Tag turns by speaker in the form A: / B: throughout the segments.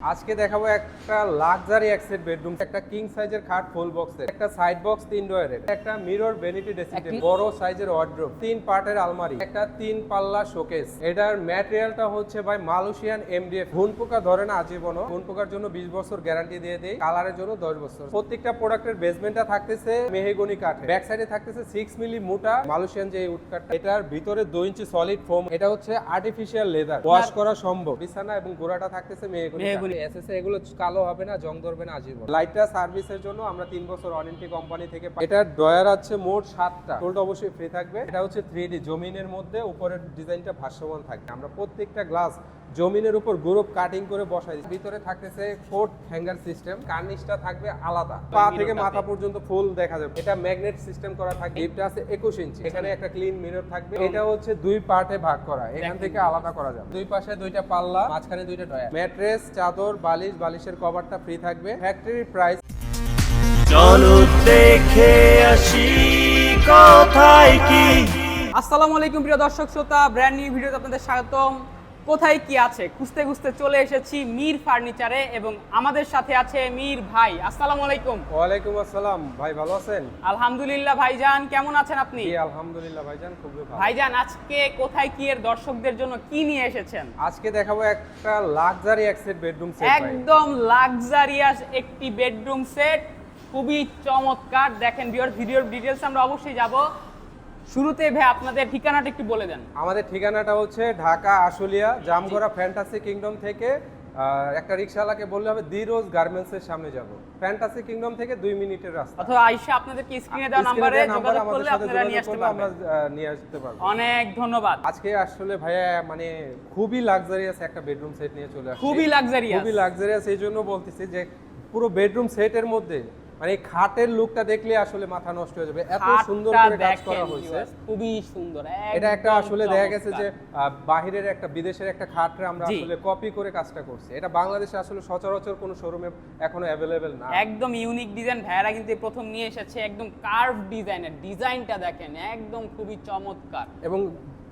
A: আজকে দেখাবো একটা লাক্সারি একসেট বেডরুম একটা কিং সাইজের খাট ফুল বক্সের একটা সাইড বক্স তিন ডোয়ারের একটা মিরর ভ্যানিটি ড্রেসিং বড় সাইজের ওয়ার্ড্রোব তিন পার্টের আলমারি একটা তিন পাল্লা শোকেস এটার ম্যাটেরিয়ালটা হচ্ছে ভাই মালয়েশিয়ান এমডিএফ ঘুন পোকা ধরে না আজীবনও। ঘুন পোকার জন্য 20 বছর গ্যারান্টি দিয়ে দেয় কালারের জন্য 10 বছর। প্রত্যেকটা প্রোডাক্টের বেসমেন্টটা থাকতেছে মেহেগনি কাঠ। ব্যাক সাইডে থাকতেছে 6 মিলি মোটা মালয়েশিয়ান যে উড কাঠ এটার ভিতরে 2 ইঞ্চি সলিড ফোম এটা হচ্ছে আর্টিফিশিয়াল লেদার ওয়াশ করা সম্ভব। বিছানা এবং গোড়াটা থাকতেছে মেহেগনি
B: মেহগনি।
A: এসএসএ এগুলো কালো হবে না, জং ধরবে না, আজীবন লাইটটা সার্ভিসের জন্য আমরা তিন বছর ওয়ারেন্টি কোম্পানি থেকে। এটার ডয়ার আছে মোট সাতটা টোলটা অবশ্যই ফ্রি থাকবে এটা হচ্ছে থ্রি জমিনের মধ্যে উপরের ডিজাইনটা ভাষ্যমান থাকবে আমরা প্রত্যেকটা গ্লাস জমিনের উপর গ্রুপ কাটিং করে বসাই ভিতরে থাকতেছে ফোর্থ হ্যাঙ্গার সিস্টেম। কার্নিশটা থাকবে আলাদা। পা থেকে মাথা পর্যন্ত ফুল দেখা যাবে। এটা ম্যাগনেট সিস্টেম করা থাকবে। লিফটটা আছে একুশ ইঞ্চি। এখানে একটা ক্লিন মিরর থাকবে। এটা হচ্ছে দুই পার্টে ভাগ করা। এখান থেকে আলাদা করা যাবে। দুই পাশে দুইটা পাল্লা মাঝখানে দুইটা ডয়ার ম্যাট্রেস চাদর বালিশ বালিশের কভারটা ফ্রি থাকবে। ফ্যাক্টরি প্রাইস
C: চলো দেখে আসি কোথায় কি।
B: আসসালামু আলাইকুম প্রিয় দর্শক শ্রোতা। ব্র্যান্ড নিউ ভিডিওতে আপনাদের স্বাগতম। কোথায় কি আছে? খুঁজতে খুঁজতে চলে এসেছি মীর ফার্নিচারে এবং আমাদের সাথে আছে মীর ভাই। আসসালামু আলাইকুম।
A: ওয়ালাইকুম আসসালাম। ভাই ভালো আছেন?
B: আলহামদুলিল্লাহ ভাইজান। কেমন আছেন আপনি?
A: আলহামদুলিল্লাহ ভাইজান খুব ভালো।
B: ভাইজান আজকে কোথায় কি এর দর্শকদের জন্য কি নিয়ে এসেছেন?
A: আজকে দেখাবো একটা লাক্সারি একসেট বেডরুম সেট
B: একদম লাক্সারিয়াস একটি বেডরুম সেট খুবই চমৎকার। দেখেন ভিডিওর ভিডিওর ডিটেলস আমরা অবশ্যই যাব। শুরুতে ভাই আপনাদের ঠিকানাটা একটু বলে দেন।
A: আমাদের ঠিকানাটা হচ্ছে ঢাকা আশুলিয়া জামগড়া ফ্যান্টাসি কিংডম থেকে একটা রিক্সাওয়ালাকে বললে হবে দি রোজ গার্মেন্টস এর সামনে যাব। ফ্যান্টাসি কিংডম থেকে দুই মিনিটের রাস্তা।
B: অথবা আইসা আপনাদেরকে স্ক্রিনে দেওয়া
A: স্ক্রিনে
B: নাম্বারে
A: দেওয়া নাম্বার
B: যোগাযোগ করলে আপনারা নিয়ে আসতে
A: করলে আমরা নিয়ে আসতে পারব।
B: অনেক ধন্যবাদ।
A: আজকে আসলে ভাইয়া মানে খুবই লাক্সারিয়াস একটা বেডরুম সেট নিয়ে চলে আসছি।
B: খুবই লাক্সারিয়াস
A: খুবই লাক্সারিয়াস এই জন্য বলতেছি যে পুরো বেডরুম সেটের মধ্যে মানে খাটের লুকটা দেখলে আসলে মাথা নষ্ট হয়ে যাবে। এত সুন্দর করে কাজ করা হয়েছে।
B: খুবই সুন্দর
A: এটা একটা আসলে দেখা গেছে যে। বাহিরের একটা বিদেশের একটা খাটরে আমরা আসলে কপি করে কাজটা করছি। এটা বাংলাদেশে আসলে সচরাচর কোনো শোরুমে এখনও অ্যাভেলেবেল না।
B: একদম ইউনিক ডিজাইন ভাইয়ারা কিন্তু প্রথম নিয়ে এসেছে একদম কার্ভ ডিজাইনের ডিজাইনটা দেখেন একদম খুবই চমৎকার।
A: এবং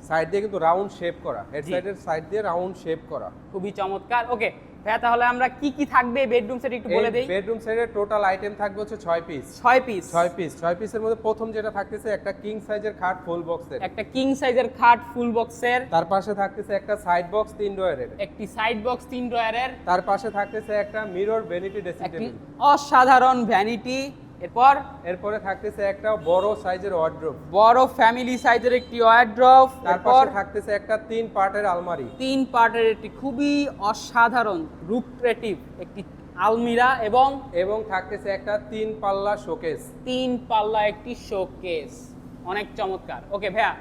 A: সাইড দিয়ে কিন্তু রাউন্ড শেপ করা। হেড। সাইডের সাইড দিয়ে রাউন্ড শেপ করা।
B: খুবই চমৎকার। ওকে ভাইয়া তাহলে আমরা কি কি থাকবে বেডরুম সেট একটু বলে দেই?
A: বেডরুম সেটের টোটাল আইটেম থাকবে হচ্ছে ছয় পিস
B: ছয় পিস
A: ছয় পিস ছয় পিসের মধ্যে প্রথম যেটা থাকতেছে একটা কিং সাইজের খাট ফুল বক্সের
B: একটা কিং সাইজের খাট ফুল বক্সের
A: তার পাশে থাকতেছে একটা সাইড বক্স তিন ডয়ারের
B: একটি সাইড বক্স তিন ড্রয়ারের
A: তার পাশে থাকতেছে একটা মিরর ভ্যানিটি ড্রেসিং টেবিল
B: অসাধারণ ভ্যানিটি এরপর?
A: এরপরে থাকতেছে একটা বড় সাইজের ওয়ার্ড্রোব
B: বড় ফ্যামিলি সাইজের একটি ওয়ার্ড্রপ তারপর
A: থাকতেছে একটা তিন পার্টের আলমারি।
B: তিন পার্টের একটি খুবই অসাধারণ রূপক্রেটিভ একটি আলমিরা এবং
A: এবং থাকতেছে একটা তিন পাল্লা শোকেস
B: তিন পাল্লা একটি শোকেস অনেক চমৎকার। ওকে ভাইয়া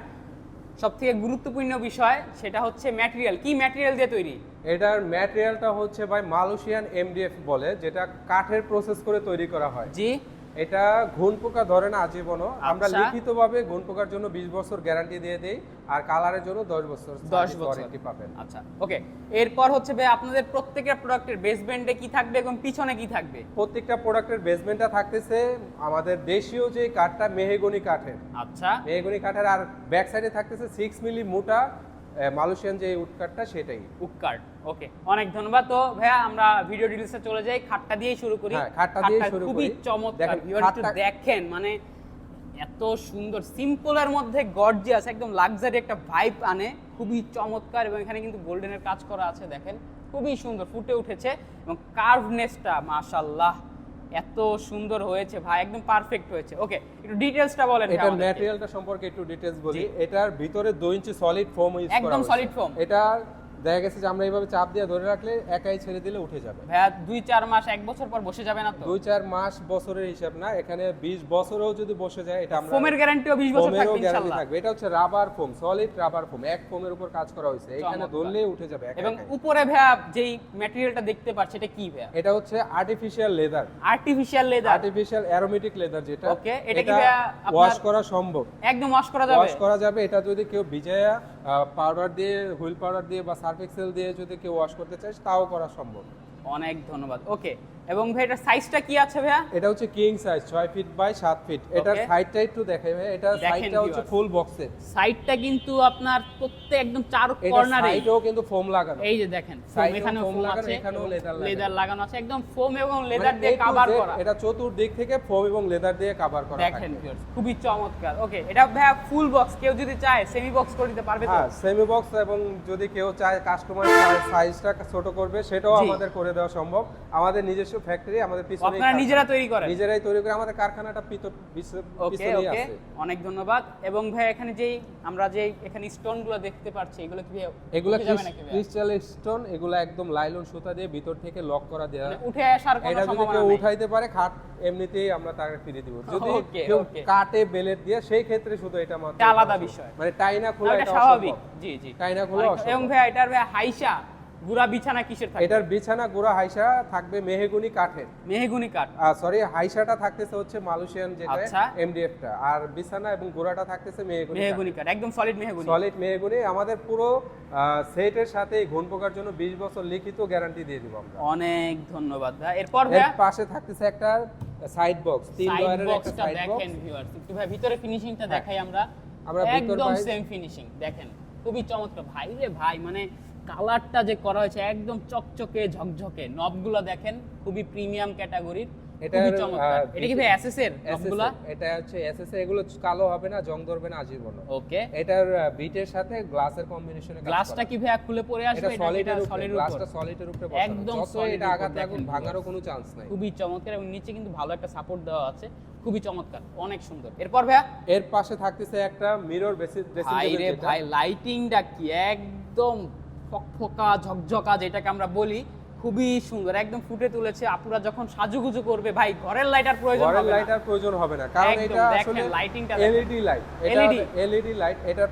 B: সব থেকে গুরুত্বপূর্ণ বিষয় সেটা হচ্ছে ম্যাটেরিয়াল কি ম্যাটেরিয়াল দিয়ে তৈরি?
A: এটার ম্যাটেরিয়ালটা হচ্ছে ভাই মালয়েশিয়ান এমডিএফ বলে যেটা কাঠের প্রসেস করে তৈরি করা হয়।
B: জি।
A: এটা ঘুন পোকা ধরে না আজীবনও। আমরা
B: আচ্ছা।
A: লিখিতভাবে ঘুন পোকার জন্য 20 বছর গ্যারান্টি দিয়ে দেই আর কালারের জন্য 10 বছর
B: 10 বছর।
A: পাবেন।
B: আচ্ছা ওকে এরপর হচ্ছে ভাই আপনাদের প্রত্যেকের প্রোডাক্টের বেসমেন্টে কি থাকবে এবং পিছনে কি থাকবে?
A: প্রত্যেকটা প্রোডাক্টের বেসমেন্টটা থাকতেছে আমাদের দেশীয় যে কাঠটা মেহেগনি কাঠের।
B: আচ্ছা।
A: মেহগনি কাঠের আর ব্যাক সাইডে থাকতেছে সিক্স মিলি মোটা মালয়েশিয়ান যে উড কাঠটা সেটাই।
B: উৎকার্ড ওকে অনেক ধন্যবাদ। তো ভাইয়া আমরা ভিডিও ডিটেলসে চলে যাই খাটটা দিয়েই শুরু করি।
A: হ্যাঁ, খাটটা
B: খাটটা
A: শুরু
B: খুবই চমৎকার।
A: দেখেন,
B: ভিউয়ার একটু দেখেন মানে এত সুন্দর সিম্পলের মধ্যে গর্জিয়াস একদম লাক্সারি একটা ভাইব আনে। খুবই চমৎকার এবং এখানে কিন্তু গোল্ডেনের কাজ করা আছে দেখেন। খুবই সুন্দর ফুটে উঠেছে এবং কার্ভনেসটা মাশাল্লাহ এত সুন্দর হয়েছে ভাই একদম পারফেক্ট হয়েছে। ওকে একটু ডিটেইলসটা বলেন এটা
A: ম্যাটেরিয়ালটা সম্পর্কে একটু ডিটেলস বলি। এটার ভিতরে 2 ইঞ্চি সলিড ফোম ইউজ করা
B: একদম সলিড ফোম
A: এটা দেখা গেছে যে আমরা এইভাবে চাপ দিয়ে ধরে রাখলে একাই ছেড়ে দিলে উঠে যাবে।
B: ভাইয়া দুই চার মাস এক বছর পর বসে যাবে না তো?
A: দুই চার মাস বছরের হিসাব না এখানে 20 বছরও যদি বসে যায় এটা আমরা
B: ফোমের গ্যারান্টিও 20 বছর থাকবে ইনশাআল্লাহ
A: থাকবে। এটা হচ্ছে rubber foam solid rubber foam এক ফোমের উপর কাজ করা হয়েছে। এখানে। ধরলেই উঠে যাবে
B: এবং উপরে ভাইয়া যেই ম্যাটেরিয়ালটা দেখতে পাচ্ছি এটা কি ভাইয়া?
A: এটা হচ্ছে artificial leather
B: artificial leather
A: artificial aromatic leather যেটা।
B: Okay, এটা কি ভাইয়া
A: ওয়াশ করা সম্ভব।
B: একদম ওয়াশ করা যাবে?
A: ওয়াশ করা যাবে এটা যদি কেউ ভিজায়া পাউডার দিয়ে, হুইল পাউডার দিয়ে বা সার্ফ এক্সেল দিয়ে যদি কেউ ওয়াশ করতে চায়, তাও করা সম্ভব।
B: অনেক ধন্যবাদ। ওকে এবং ভাই এটার সাইজটা কি আছে ভাইয়া?
A: এটা হচ্ছে কিং সাইজ ছয় ফিট বাই সাত ফিট এটার. সাইডটা একটু দেখাই ভাই এটা সাইডটা হচ্ছে ফুল বক্সের
B: সাইডটা কিন্তু আপনার প্রত্যেক একদম চার
A: এটা
B: কর্নারে
A: সাইডেও কিন্তু ফোম লাগানো।
B: এই যে দেখেন এখানেও ফোম আছে
A: এখানেও লাগানো।
B: লেদার লাগানো আছে একদম ফোম এবং
A: মানে
B: লেদার দিয়ে কভার করা।
A: এটা চতুর্দিক থেকে ফোম এবং লেদার দিয়ে কভার করা
B: দেখেন। খুবই চমৎকার। ওকে এটা ভাইয়া ফুল বক্স কেউ যদি চায় সেমি বক্স করে দিতে পারবে তো?
A: হ্যাঁ সেমি বক্স এবং যদি কেউ চায় কাস্টমার সাইজটা ছোট করবে সেটাও আমাদের করে দেওয়া সম্ভব। আমাদের নিজস্ব ফ্যাক্টরি আমাদের পিছনে
B: আপনারা নিজেরা তৈরি করেন।
A: নিজেরাই তৈরি করে আমাদের কারখানাটা
B: ওকে ওকে অনেক ধন্যবাদ। এবং ভাই এখানে যেই আমরা যে এখানে স্টোনগুলো দেখতে পাচ্ছি এগুলো কি
A: এগুলো? ক্রিস্টাল স্টোন এগুলো একদম লাইলন সুতা দিয়ে ভিতর থেকে লক করা দেওয়া
B: মানে উঠে আসার কোনো সম্ভাবনা নেই।
A: উঠাইতে পারে খাট এমনিতেই আমরা তাকে ফিরে দিব। যদি কেউ কাটে বেলেট দিয়ে সেই ক্ষেত্রে শুধু এটা মাত্র
B: আলাদা বিষয়।
A: মানে টাইনা খোলা
B: এটা স্বাভাবিক। জি জি।
A: টাইনা খোলা
B: এবং ভাই এটার ভাই হাইসা গুড়া বিছানা কিসের থাকে
A: এটার বিছানা গুড়া হাইসা থাকবে মেহেগুনি কাঠের।
B: মেহগুনি কাঠ।
A: সরি হাইসাটা থাকতেছে হচ্ছে মালয়েশিয়ান যেটা
B: আচ্ছা।
A: এমডিএফটা আর বিছানা এবং গোড়াটা থাকতেছে মেহেগুনি
B: মেহগুনি কাঠ একদম সলিড মেহগুনি।
A: সলিড মেহেগুনি। আমাদের পুরো সেটের সাথে এই পোকার জন্য 20 বছর লিখিত গ্যারান্টি দিয়ে দিব আমরা।
B: অনেক ধন্যবাদ ভাই। এরপর
A: এর
B: ভাইয়া
A: পাশে থাকতেছে একটা সাইড বক্স তিন ডয়ারের একটা সাইড বক্স
B: দেখেন ভিউয়ার্স একটু ভাই ভিতরে ফিনিশিংটা দেখাই আমরা।
A: আমরা
B: একদম সেম ফিনিশিং দেখেন। খুবই চমৎকার। ভাই রে ভাই মানে কালারটা যে করা হয়েছে একদম চকচকে ঝকঝকে। নবগুলো দেখেন খুবই প্রিমিয়াম ক্যাটাগরির চমৎকার। এটা কি ভাই এসএস এর নবগুলা?
A: এটা হচ্ছে এসএস এগুলো কালো হবে না জং ধরবে না আজীবন
B: ওকে
A: এটার বিটের সাথে গ্লাসের কম্বিনেশনে
B: গ্লাসটা কি ভাই খুলে পড়ে
A: এটা
B: আসবে
A: সলিড এর উপরে
B: সলিড
A: গ্লাসটা সলিডের উপরে বসানো।
B: একদম
A: এটা আঘাত লাগুন ভাঙারও কোনো চান্স নাই।
B: খুবই চমৎকার এবং নিচে কিন্তু ভালো একটা সাপোর্ট দেওয়া আছে। খুবই চমৎকার অনেক সুন্দর। এরপর ভাইয়া?
A: এর পাশে থাকতেছে একটা মিরর বেসিস ড্রেসিং
B: ভাই রে ভাই লাইটিংটা কি একদম ফকফকা ঝকঝকা যেটাকে আমরা বলি খুবই সুন্দর একদম ফুটে তুলেছে। আপুরা যখন সাজুগুজু করবে ভাই ঘরের লাইটার প্রয়োজন হবে না।
A: আর প্রয়োজন হবে না। কারণ এটা আসলে
B: দেখেন।
A: LED light
B: LED
A: LED light এটা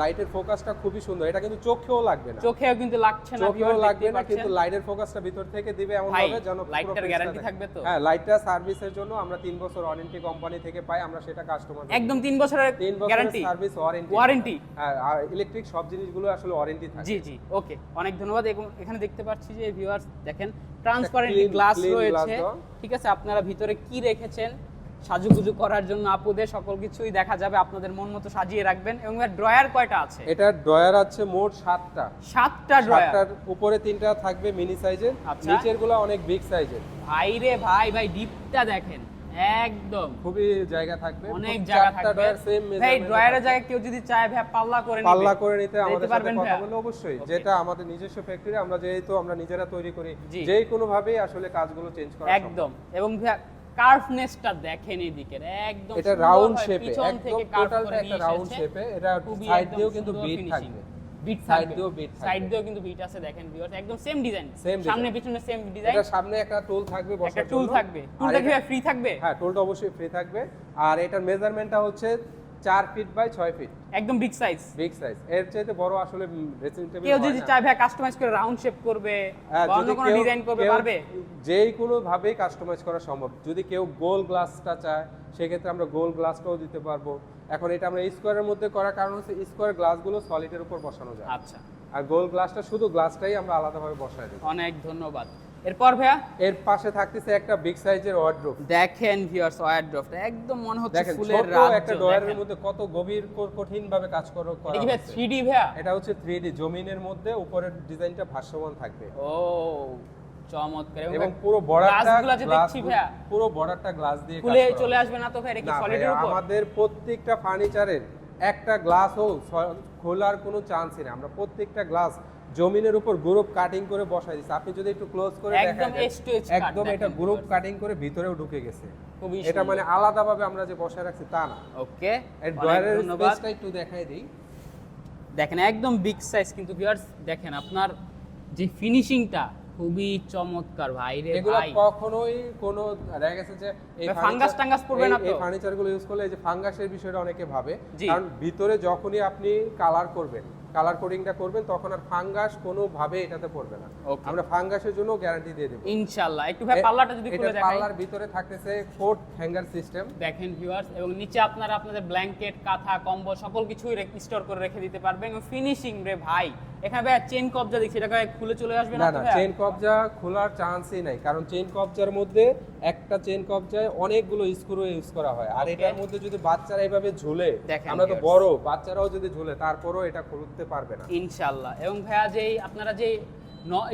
A: লাইটের ফোকাসটা খুবই সুন্দর। এটা কিন্তু চোখেও লাগবে না।
B: চোখেও কিন্তু লাগছে না
A: চোখেও লাগবে না কিন্তু লাইটের ফোকাসটা ভিতর থেকে দিবে এমন ভাবে যেন পুরো
B: লাইটটার
A: face টা
B: guarantee
A: দেখে।
B: থাকবে তো?
A: হ্যাঁ লাইটটা সার্ভিসের জন্য আমরা 3 বছর ওয়ারেন্টি কোম্পানি থেকে পাই আমরা সেটা কাস্টমার
B: একদম তিন বছরের
A: 3 বছরের
B: গ্যারান্টি
A: সার্ভিস ওয়ারেন্টি? হ্যাঁ আর ইলেকট্রিক সব জিনিসগুলো আসলে ওয়ারেন্টি থাকে।
B: জি জি ওকে অনেক ধন্যবাদ। এবং এখানে দেখতে পাচ্ছি যে ভিউয়ার্স দেখেন ট্রান্সপারেন্ট গ্লাস রয়েছে। ঠিক আছে আপনারা ভিতরে কি রেখেছেন সাজুগুজু করার জন্য আপুদে সকল কিছুই দেখা যাবে আপনাদের মন মতো সাজিয়ে রাখবেন। এবং এর ড্রয়ার কয়টা আছে?
A: এটা ড্রয়ার আছে মোট সাতটা।
B: সাতটা ড্রয়ার
A: উপরে তিনটা থাকবে মিনি সাইজের
B: আচ্ছা।
A: নিচেরগুলো অনেক বিগ সাইজের
B: ভাই রে ভাই ভাই ডিপটা দেখেন। একদম।
A: খুবই জায়গা থাকবে।
B: অনেক জায়গা থাকবে।
A: সেম
B: ভাই ড্রয়ারের জায়গায় কেউ যদি চায় ভাই পাল্লা করে নিবে।
A: পাল্লা করে নিতে আমাদের সাথে কথা? বললে অবশ্যই। যেটা আমাদের নিজস্ব ফ্যাক্টরি আমরা যেহেতু আমরা নিজেরা তৈরি করি। যেই কোনো ভাবেই আসলে কাজগুলো চেঞ্জ করা
B: একদম। এবং কার্ভনেসটা দেখেন এদিকে একদম
A: এটা রাউন্ড শেপে একদম টোটালটা একটা রাউন্ড শেপে এটা সাইড দিয়েও কিন্তু বিট থাকবে।
B: বিট
A: সাইড দিও বিট
B: সাইড দিও কিন্তু বিট আছে দেখেন ভিউয়ার্স একদম সেম ডিজাইন সামনে পিছনে সেম ডিজাইন
A: এটা সামনে একটা টুল থাকবে
B: একটা
A: বসার
B: টুল
A: জন্য।
B: থাকবে। টুলটা কি ফ্রি থাকবে?
A: হ্যাঁ টুলটা অবশ্যই ফ্রি থাকবে। আর এটার মেজারমেন্টটা হচ্ছে 4 ফিট বাই 6 ফিট
B: একদম বিগ সাইজ
A: বিগ সাইজ এর চাইতে বড় আসলে ড্রেসিং টেবিল
B: কেউ যদি চায় ভাই কাস্টমাইজ করে রাউন্ড শেপ করবে
A: হ্যাঁ,
B: বা অন্য কোনো ডিজাইন করবে পারবে?
A: যেই কোনো ভাবেই কাস্টমাইজ করা সম্ভব। যদি কেউ গোল গ্লাসটা চায় সেক্ষেত্রে আমরা গোল গ্লাসটাও দিতে পারব। এখন এটা আমরা স্কোয়ারের মধ্যে করার কারণ হচ্ছে স্কোয়ার গ্লাসগুলো সলিডের উপর বসানো যায়।
B: আচ্ছা।
A: আর গোল গ্লাসটা শুধু গ্লাসটাই আমরা আলাদাভাবে বসায় দেবো।
B: অনেক ধন্যবাদ। এরপর ভাইয়া?
A: এর পাশে থাকতেছে একটা বিগ সাইজের ওয়ার্ড্রোপ
B: দেখেন ভিউয়ার্স ওয়ারড্রপটা একদম মনে হচ্ছে ফুলের
A: একটা ডয়ারের মধ্যে কত গভীর কঠিন ভাবে কাজ করো করা
B: এটা কি 3D ভাইয়া?
A: এটা হচ্ছে 3D জমিনের মধ্যে উপরের ডিজাইনটা ভাসমান থাকবে।
B: ও চমৎকার।
A: এবং পুরো বর্ডারটা
B: যে দেখছি ভাইয়া
A: পুরো বর্ডারটা গ্লাস দিয়ে
B: খুলে চলে আসবে না তো ভাই এটা কি সলিডের উপর?
A: আমাদের প্রত্যেকটা ফার্নিচারের একটা গ্লাসও খোলার কোনো চান্সই নেই। আমরা প্রত্যেকটা গ্লাস জমিনের উপর গ্রুপ কাটিং করে বসাই দিচ্ছি আপনি যদি একটু ক্লোজ করে
B: একদম to edge cut
A: একদম এটা গ্রুপ কাটিং করে ভিতরেও ঢুকে গেছে। এটা মানে আলাদাভাবে আমরা যে বসায় রাখছি তা না।
B: ওকে
A: এর ড্রয়ারের স্পেসটা একটু দেখাই দিই।
B: দেখেন একদম বিগ সাইজ কিন্তু ভিউয়ার্স দেখেন আপনার যে ফিনিশিংটা খুবই চমৎকার ভাই রে
A: এগুলো কখনোই কোনো দেখা গেছে যে এই
B: ফাঙ্গাস টাঙ্গাস পড়বে না তো?
A: এই ফার্নিচারগুলো ইউজ করলে এই যে ফাঙ্গাসের বিষয়টা অনেকে ভাবে। কারণ ভিতরে যখনই আপনি কালার করবেন কালার কোডিংটা করবেন তখন আর ফাঙ্গাস কোনো ভাবে এটাতে পড়বে না. আমরা ফাঙ্গাসের জন্য গ্যারান্টি দিয়ে দেবো।
B: ইনশাআল্লাহ। একটু ভাই পাল্লাটা যদি খুলে দেখাই
A: পাল্লার ভিতরে থাকতেছে কোট হ্যাঙ্গার সিস্টেম
B: দেখেন ভিউয়ার্স এবং নিচে আপনারা আপনাদের ব্ল্যাঙ্কেট কাঁথা কম্বল সকল কিছুই স্টোর করে রেখে দিতে পারবেন। এবং ফিনিশিং রে ভাই। এখানে ভাইয়া চেন কবজা দেখছি এটা খুলে চলে আসবে না
A: না চেন কবজা খোলার চান্সই নাই কারণ চেন কবজার মধ্যে একটা চেন কবজায় অনেকগুলো স্ক্রু ইউজ করা হয়। আর এটার মধ্যে যদি বাচ্চারা এইভাবে ঝুলে আমরা তো বড় বাচ্চারাও যদি ঝুলে তারপরেও এটা খুলতে পারবে না।
B: ইনশাআল্লাহ। এবং ভাইয়া যেই আপনারা যে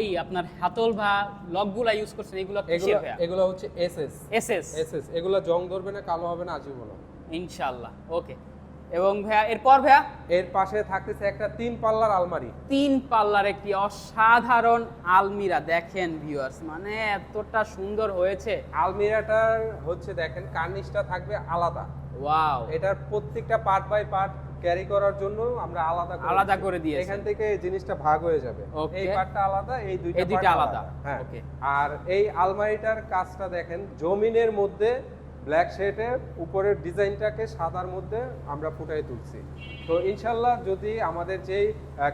B: এই আপনার হাতল বা লকগুলা ইউজ করছেন এগুলো
A: এগুলো
B: কিসের ভাইয়া?
A: এগুলো হচ্ছে এসএস
B: এসএস
A: এসএস এগুলো জং ধরবে না কালো হবে না আজীবন
B: ইনশাআল্লাহ। ওকে এবং ভাইয়া এরপর ভাইয়া?
A: এর পাশে থাকতেছে একটা তিন পাল্লার আলমারি।
B: তিন পাল্লার একটি অসাধারণ আলমিরা দেখেন ভিউয়ার্স মানে এতটা সুন্দর হয়েছে।
A: আলমিরাটার হচ্ছে দেখেন কার্নিশটা থাকবে আলাদা।
B: ওয়াও।
A: এটার প্রত্যেকটা পার্ট বাই পার্ট ক্যারি করার জন্য আমরা আলাদা
B: আলাদা করে দিয়েছি।
A: এখান থেকে এই জিনিসটা ভাগ হয়ে যাবে. এই পার্টটা আলাদা এই দুইটা
B: আলাদা।
A: হ্যাঁ. আর এই আলমারিটার কাজটা দেখেন জমিনের মধ্যে ব্ল্যাক শেডের উপরের ডিজাইনটাকে সাদার মধ্যে আমরা ফুটাই তুলছি। তো ইনশাল্লাহ যদি আমাদের যেই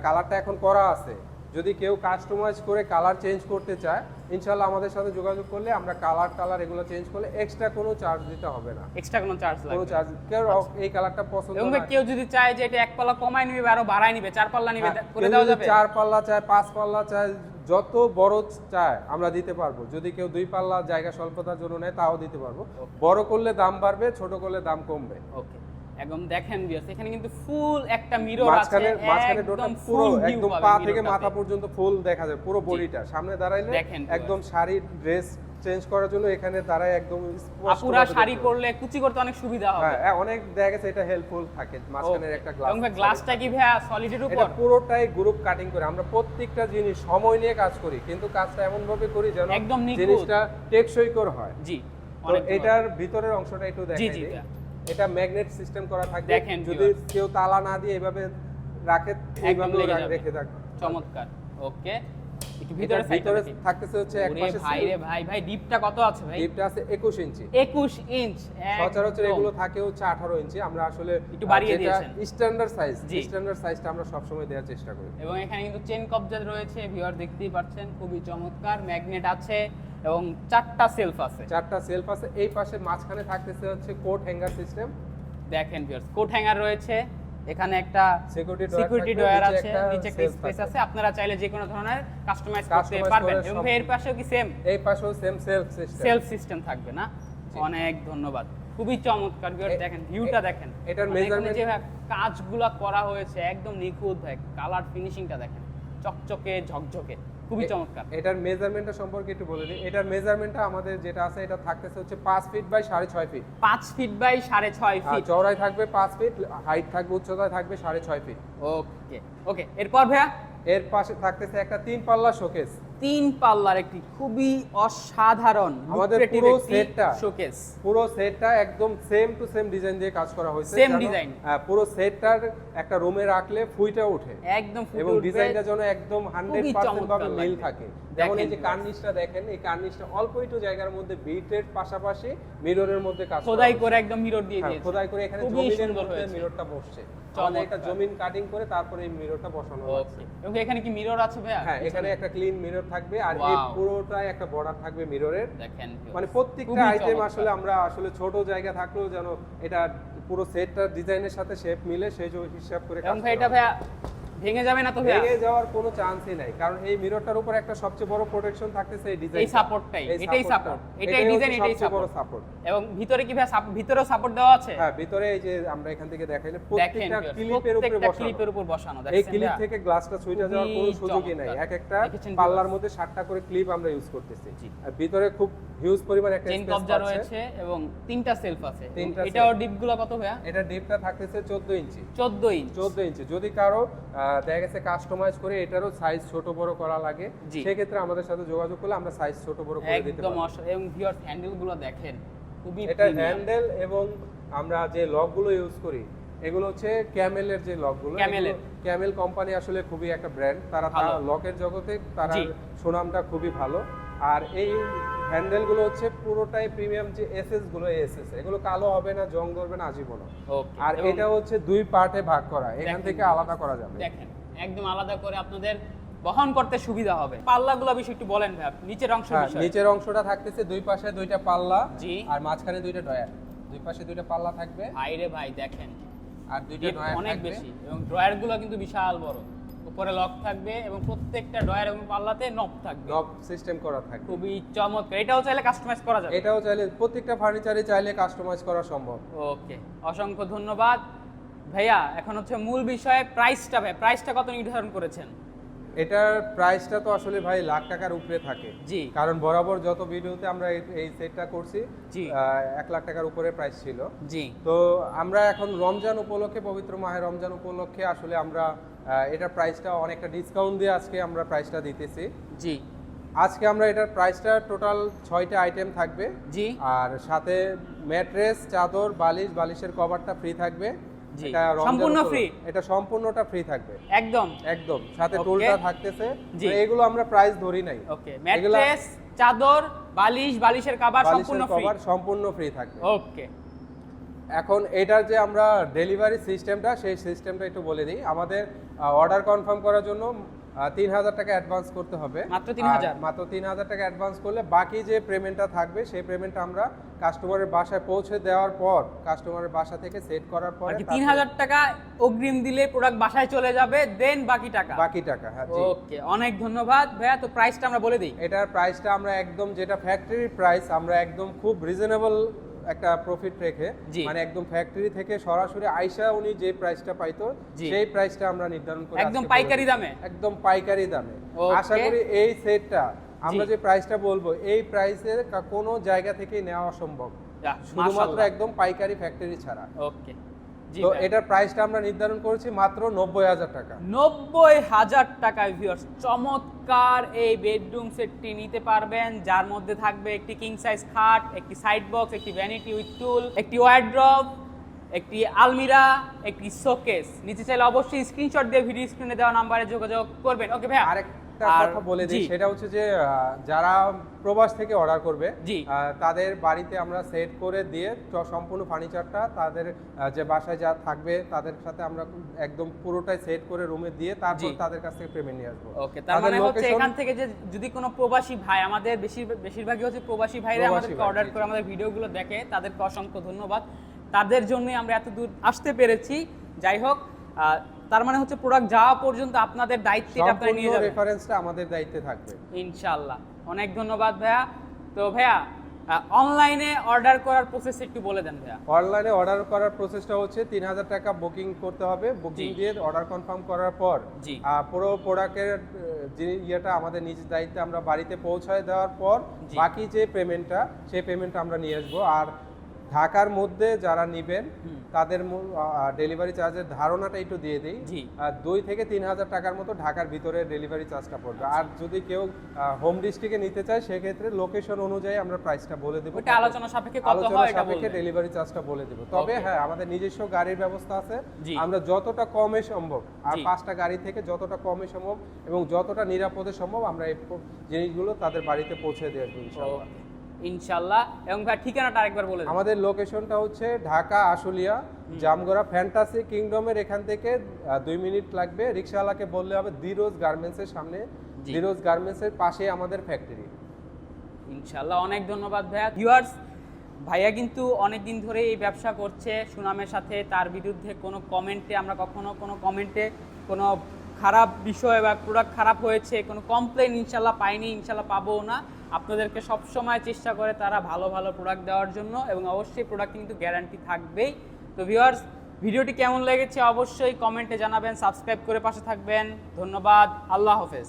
A: কালারটা এখন করা আছে যদি কেউ কাস্টমাইজ করে কালার চেঞ্জ করতে চায় ইনশাল্লাহ আমাদের সাথে যোগাযোগ করলে আমরা কালার টালার এগুলো চেঞ্জ করলে এক্সট্রা কোনো চার্জ দিতে হবে না।
B: এক্সট্রা কোনো চার্জ
A: কোনো চার্জ কেউ এই কালারটা পছন্দ
B: এবং কেউ যদি চায় যে এটা এক পাল্লা কমায় নিবে আরও বাড়ায় নিবে চার পাল্লা নিবে
A: হ্যাঁ,
B: করে দেওয়া যাবে?
A: চার পাল্লা চায় পাঁচ পাল্লা চায় যত বড় চায় আমরা দিতে পারব। যদি কেউ দুই পাল্লা জায়গা স্বল্পতার জন্য নেয় তাও দিতে পারব। বড় করলে দাম বাড়বে ছোট করলে দাম কমবে।
B: ওকে একদম দেখেন ভিউয়ার্স এখানে কিন্তু ফুল একটা মিরর আছে
A: মাঝখানে মাঝখানে ডোরটা পুরো একদম পা থেকে মাথা পর্যন্ত ফুল দেখা যায় পুরো বডিটা সামনে দাঁড়াইলে একদম শাড়ি ড্রেস চেঞ্জ করার জন্য এখানে দাঁড়ায় একদম
B: আপুরা শাড়ি পরলে কুচি করতে অনেক সুবিধা হবে।
A: হ্যাঁ অনেক দেখা গেছে এটা হেল্পফুল থাকে মাঝখানের একটা গ্লাস
B: এবং গ্লাসটা কি ভাইয়া সলিডের উপর এটা
A: পুরোটাই গ্রুপ কাটিং করে আমরা প্রত্যেকটা জিনিস সময় নিয়ে কাজ করি কিন্তু কাজটা এমন ভাবে করি যেন
B: একদম।
A: জিনিসটা টেকসই কর হয়।
B: জি
A: এটার ভিতরের অংশটা একটু
B: জি,
A: দেখাই
B: জি।
A: এটা ম্যাগনেট সিস্টেম করা থাকবে।
B: দেখেন
A: যদি কেউ তালা না দিয়ে এভাবে রাখে এইভাবে রেখে থাকবে।
B: চমৎকার। ওকে।
A: ভিতরে
B: ভিতরে
A: থাকতেছে হচ্ছে এক পাশে
B: ভাই রে ভাই ভাই ডিপটা কত আছে ভাই?
A: ডিপটা আছে 21 ইঞ্চি।
B: 21 ইঞ্চ
A: সচরাচর এগুলো থাকে হচ্ছে 18 ইঞ্চি। আমরা আসলে
B: একটু বাড়িয়ে দিয়েছেন।
A: স্ট্যান্ডার্ড সাইজ স্ট্যান্ডার্ড সাইজটা আমরা সবসময় দেওয়ার চেষ্টা করি।
B: এবং এখানে কিন্তু চেন কবজা রয়েছে ভিউয়ার দেখতেই পাচ্ছেন খুবই চমৎকার ম্যাগনেট আছে এবং চারটা সেলফ আছে।
A: চারটা সেলফ আছে। এই পাশে মাঝখানে থাকতেছে হচ্ছে কোট হ্যাঙ্গার সিস্টেম
B: দেখেন ভিউয়ার্স কোট হ্যাঙ্গার রয়েছে এখানে একটা
A: সিকিউরিটি
B: ডয়ার আছে নিচে একটা স্পেস আছে আপনারা চাইলে যে কোনো ধরনের কাস্টমাইজ করতে পারবেন। এবং এর পাশেও কি সেম
A: এই পাশেও same shelf system
B: shelf system থাকবে না? অনেক ধন্যবাদ। খুবই চমৎকার ভিউয়ার
A: এ-
B: দেখেন ভিউটা দেখেন।
A: এটার মেজারমেন্ট
B: যে ভাই কাজগুলা করা হয়েছে একদম নিখুঁত ভাই কালার ফিনিশিংটা দেখেন। চকচকে ঝকঝকে। খুবই চমৎকার।
A: এটার মেজারমেন্টটা সম্পর্কে একটু বলে দিই। এটার মেজারমেন্টটা আমাদের যেটা আছে এটা থাকতেছে হচ্ছে পাঁচ ফিট বাই সাড়ে ছয় ফিট
B: পাঁচ ফিট বাই সাড়ে ছয় ফিট
A: চওড়ায় থাকবে পাঁচ ফিট হাইট থাকবে উচ্চতায় থাকবে সাড়ে ছয় ফিট
B: ওকে ওকে এরপর ভাইয়া?
A: এর পাশে থাকতেছে একটা তিন পাল্লা শোকেস
B: তিন পাল্লার একটি খুবই অসাধারণ
A: আমাদের পুরো সেটটা
B: শোকেস
A: পুরো সেটটা একদম সেম টু সেম ডিজাইন দিয়ে কাজ করা হয়েছে। সেম
B: ডিজাইন
A: হ্যাঁ, পুরো সেটটার একটা রুমে রাখলে ফুইটা ওঠে।
B: একদম
A: এবং। ডিজাইনটা যেন একদম হান্ড্রেড
B: খুবই
A: পার্সেন্ট
B: চমৎকার
A: ভাবে মিল থাকে। যেমন এই যে কার্নিশটা দেখেন এই কার্নিশটা অল্প একটু জায়গার মধ্যে বিটের পাশাপাশি মিররের মধ্যে কাজ
B: খোদাই করে একদম মিরর দিয়ে
A: হ্যাঁ,
B: দিয়েছে।
A: খোদাই করে এখানে জমিনের মধ্যে মিররটা বসছে। আমাদের একটা জমিন কাটিং করে তারপরে এই মিররটা বসানো হচ্ছে।
B: ওকে এবং এখানে কি মিরর আছে ভাইয়া?
A: হ্যাঁ এখানে একটা ক্লিন মিরর থাকবে আর এই পুরোটাই একটা বর্ডার থাকবে মিররের
B: দেখেন
A: মানে প্রত্যেকটা আইটেম আসলে আমরা আসলে ছোট জায়গা থাকলেও যেন এটা পুরো সেটটার ডিজাইনের সাথে শেপ মিলে সেই হিসাব করে কাজ করা
B: এটা। ভাইয়া ভেঙে যাবে না তো
A: ভেঙে যাওয়ার কোনো চান্সই নাই। কারণ এই মিররটার উপর একটা সবচেয়ে বড় প্রোটেকশন থাকতেছে এই ডিজাইন
B: এই সাপোর্টটাই এটাই সাপোর্ট এটাই ডিজাইন এটাই
A: বড়
B: সাপোর্ট
A: সাপোর্ট
B: এবং ভিতরে কি সাপ- ভিতরেও সাপোর্ট দেওয়া আছে?
A: হ্যাঁ ভিতরে এই যে আমরা এখান থেকে দেখাইলে প্রত্যেকটা ক্লিপের উপরে
B: প্রত্যেকটা
A: বসানো।
B: ক্লিপের উপর বসানো
A: দেখেন
B: এই
A: ক্লিপ থেকে গ্লাসটা ছুঁইটা যাওয়ার কোনো সুযোগই নাই। এক একটা পাল্লার মধ্যে সাতটা করে ক্লিপ আমরা ইউজ করতেছি। আর ভিতরে খুব হিউজ পরিমাণ একটা
B: চেন
A: স্পেস
B: কবজা রয়েছে এবং তিনটা সেলফ আছে। এটাও। ডিপগুলো কত ভাইয়া?
A: এটা ডিপটা থাকতেছে 14 ইঞ্চি।
B: 14 ইঞ্চ।
A: 14 ইঞ্চি। যদি কারও দেখা গেছে কাস্টমাইজ করে এটারও সাইজ ছোট বড় করা লাগে।
B: জি।
A: সেক্ষেত্রে আমাদের সাথে যোগাযোগ করলে আমরা সাইজ ছোট বড় করে দিতে
B: একদম
A: পারি
B: অস- এবং ভিউয়ার হ্যান্ডেলগুলো দেখেন খুবই
A: এটা হ্যান্ডেল এবং আমরা যে লকগুলো ইউজ করি এগুলো হচ্ছে ক্যামেলের যে লকগুলো
B: ক্যামেলের।
A: ক্যামেল কোম্পানি আসলে খুবই একটা ব্র্যান্ড তারা লকের জগতে তারা সুনামটা খুবই ভালো। আর এই হ্যান্ডেলগুলো হচ্ছে পুরোটাই প্রিমিয়াম যে এসএসগুলো এসএস এগুলো কালো হবে না জং ধরবে না আজীবন আর এটা হচ্ছে দুই পার্টে ভাগ করা এখান থেকে আলাদা করা যাবে।
B: দেখেন একদম আলাদা করে আপনাদের বহন করতে সুবিধা হবে। পাল্লাগুলো বিষয় একটু বলেন ভাই আপনি, নিচের অংশ
A: হ্যাঁ নিচের অংশটা থাকতেছে দুই পাশে দুইটা পাল্লা। আর মাঝখানে দুইটা ডয়ার দুই পাশে দুইটা পাল্লা থাকবে।
B: ভাই রে ভাই দেখেন।
A: আর দুইটা ডয়ার
B: অনেক বেশি। এবং ড্রয়ারগুলো কিন্তু বিশাল বড়। উপরে লক থাকবে এবং প্রত্যেকটা ডয়ার এবং পাল্লাতে নব থাকবে।
A: নব সিস্টেম করা থাকবে।
B: খুবই চমৎকার। এটাও চাইলে কাস্টমাইজ করা যাবে।
A: এটাও চাইলে প্রত্যেকটা ফার্নিচারে চাইলে কাস্টমাইজ করা সম্ভব।
B: ওকে অসংখ্য ধন্যবাদ। ভাইয়া এখন হচ্ছে মূল বিষয়ে প্রাইসটা ভাই প্রাইসটা কত নির্ধারণ করেছেন?
A: এটার প্রাইসটা তো আসলে ভাই লাখ টাকার উপরে থাকে।
B: জি।
A: কারণ বরাবর যত ভিডিওতে আমরা এই- সেটটা করছি
B: জি।
A: এক লাখ টাকার উপরে প্রাইস ছিল।
B: জি।
A: তো আমরা এখন রমজান উপলক্ষে পবিত্র মাহে রমজান উপলক্ষে আসলে আমরা এটার প্রাইসটা অনেকটা ডিসকাউন্ট দিয়ে আজকে আমরা প্রাইসটা দিতেছি।
B: জি।
A: আজকে আমরা এটার প্রাইসটা টোটাল ছয়টা আইটেম থাকবে।
B: জি।
A: আর সাথে ম্যাট্রেস চাদর বালিশ বালিশের কভারটা ফ্রি থাকবে। এটা
B: সম্পূর্ণ ফ্রি
A: এটা সম্পূর্ণটা ফ্রি থাকবে।
B: একদম।
A: একদম। সাথে টোলটা থাকতেছে। এগুলো আমরা প্রাইস ধরি নাই।
B: ওকে ম্যাট্রেস চাদর বালিশ বালিশের কভার সম্পূর্ণ ফ্রি
A: কভার সম্পূর্ণ ফ্রি থাকবে।
B: ওকে
A: এখন এটার যে আমরা ডেলিভারি সিস্টেমটা সেই সিস্টেমটা একটু বলে দিই। আমাদের অর্ডার কনফার্ম করার জন্য তিন হাজার টাকা অ্যাডভান্স করতে হবে।
B: মাত্র 3,000?
A: আর মাত্র তিন হাজার টাকা অ্যাডভান্স করলে বাকি যে পেমেন্টটা থাকবে সেই পেমেন্টটা আমরা কাস্টমারের বাসায় পৌঁছে দেওয়ার পর কাস্টমারের বাসা থেকে সেট করার পরে
B: তিন হাজার টাকা অগ্রিম দিলে প্রোডাক্ট বাসায় চলে যাবে দেন বাকি টাকা?
A: বাকি টাকা হ্যাঁ জি।
B: ওকে অনেক ধন্যবাদ। ভাইয়া তো প্রাইসটা আমরা বলে দিই।
A: এটার প্রাইসটা আমরা একদম যেটা ফ্যাক্টরি প্রাইস আমরা একদম খুব রিজনেবল একটা প্রফিট রেখে মানে একদম ফ্যাক্টরি থেকে সরাসরি আইসা উনি যে প্রাইসটা পাইতো সেই প্রাইসটা আমরা নির্ধারণ করি
B: একদম পাইকারি দামে?
A: একদম পাইকারি দামে। আশা করি এই সেটটা আমরা। যে প্রাইসটা বলব এই প্রাইসের কোনো জায়গা থেকে নেওয়া অসম্ভব শুধুমাত্র একদম পাইকারি ফ্যাক্টরি ছাড়া।
B: ওকে
A: তো এটার প্রাইসটা আমরা নির্ধারণ করেছি মাত্র নব্বই হাজার টাকা।
B: নব্বই হাজার টাকায় ভিউয়ার্স চমৎকার এই বেডরুম সেটটি নিতে পারবেন যার মধ্যে থাকবে একটি কিং সাইজ খাট একটি সাইড বক্স একটি ভ্যানিটি উইথ টুল একটি ওয়ার্ড্রপ একটি আলমিরা একটি শোকেস নিচে চাইলে অবশ্যই স্ক্রিনশট দিয়ে ভিডিও স্ক্রিনে দেওয়া নাম্বারে যোগাযোগ করবেন। ওকে ভাইয়া?
A: আরেকটা
B: আর-
A: কথা বলে দিই সেটা হচ্ছে যে যারা প্রবাস থেকে অর্ডার করবে তাদের বাড়িতে আমরা সেট করে দিয়ে সম্পূর্ণ ফার্নিচারটা তাদের যে বাসায় যা থাকবে তাদের সাথে আমরা একদম পুরোটাই সেট করে রুমে দিয়ে তারপর তাদের কাছ থেকে পেমেন্ট নিয়ে আসব।
B: ওকে তার মানে হচ্ছে এখান থেকে যে যদি কোনো প্রবাসী ভাই আমাদের বেশির বেশিরভাগই হচ্ছে প্রবাসী ভাইরা আমাদেরকে অর্ডার করে। আমাদের ভিডিওগুলো দেখে তাদেরকে অসংখ্য ধন্যবাদ। তাদের জন্যই আমরা এত দূর আসতে পেরেছি। যাই হোক আহ, তার মানে হচ্ছে প্রোডাক্ট যাওয়া পর্যন্ত আপনাদের দায়িত্বে এটা আপনারা নিয়ে যাবেন।
A: রেফারেন্সটা আমাদের দায়িত্বে থাকবে।
B: ইনশাআল্লাহ। অনেক ধন্যবাদ ভাইয়া। তো ভাইয়া অনলাইনে অর্ডার করার প্রসেস একটু বলে দেন ভাইয়া।
A: অনলাইনে অর্ডার করার প্রসেসটা হচ্ছে তিন হাজার টাকা বুকিং করতে হবে। বুকিং। দিয়ে অর্ডার কনফার্ম করার পর। পুরো প্রোডাক্টের যে ইয়েটা আমাদের নিজ দায়িত্বে আমরা বাড়িতে পৌঁছায় দেওয়ার পর বাকি যে পেমেন্টটা সেই পেমেন্টটা আমরা নিয়ে আসব। আর ঢাকার মধ্যে যারা নিবেন তাদের ডেলিভারি চার্জের ধারণাটা একটু দিয়ে দিই। দুই থেকে তিন হাজার টাকার মতো ঢাকার ভিতরে ডেলিভারি চার্জটা পড়বে। আর যদি কেউ হোম ডিস্ট্রিক্টে নিতে চায় সেক্ষেত্রে লোকেশন অনুযায়ী আমরা প্রাইসটা বলে দেবো।
B: আলোচনা সাপেক্ষে কত
A: আলোচনা সাপেক্ষে ডেলিভারি চার্জটা বলে দেবো। তবে হ্যাঁ আমাদের নিজস্ব গাড়ির ব্যবস্থা আছে। আমরা যতটা কমে সম্ভব আর পাঁচটা গাড়ি থেকে যতটা কমে সম্ভব এবং যতটা নিরাপদে সম্ভব আমরা এই জিনিসগুলো তাদের বাড়িতে পৌঁছে দিয়ে আসব ইনশাআল্লাহ।
B: ওকে ইনশাআল্লাহ। এবং ভাই ঠিকানাটা আরেকবার বলে
A: আমাদের লোকেশনটা হচ্ছে ঢাকা আশুলিয়া জামগড়া ফ্যান্টাসি কিংডমের এখান থেকে দুই মিনিট লাগবে। রিক্সাওয়ালাকে বললে হবে দিরোজ গার্মেন্টসের সামনে। দিরোজ গার্মেন্টসের পাশে আমাদের ফ্যাক্টরি
B: ইনশাল্লাহ অনেক ধন্যবাদ ভাইয়া। ভিউয়ার্স ভাইয়া কিন্তু অনেক দিন ধরে এই ব্যবসা করছে। সুনামের সাথে তার বিরুদ্ধে কোনো কমেন্টে আমরা কখনো কোনো কমেন্টে কোনো খারাপ বিষয় বা প্রোডাক্ট খারাপ হয়েছে কোনো কমপ্লেন ইনশাল্লাহ পাইনি ইনশাল্লাহ পাবো না। আপনাদেরকে সবসময় চেষ্টা করে তারা ভালো ভালো প্রোডাক্ট দেওয়ার জন্য এবং অবশ্যই প্রোডাক্ট কিন্তু গ্যারান্টি থাকবেই। তো ভিউয়ার্স ভিডিওটি কেমন লেগেছে অবশ্যই কমেন্টে জানাবেন সাবস্ক্রাইব করে পাশে থাকবেন। ধন্যবাদ, আল্লাহ হাফেজ।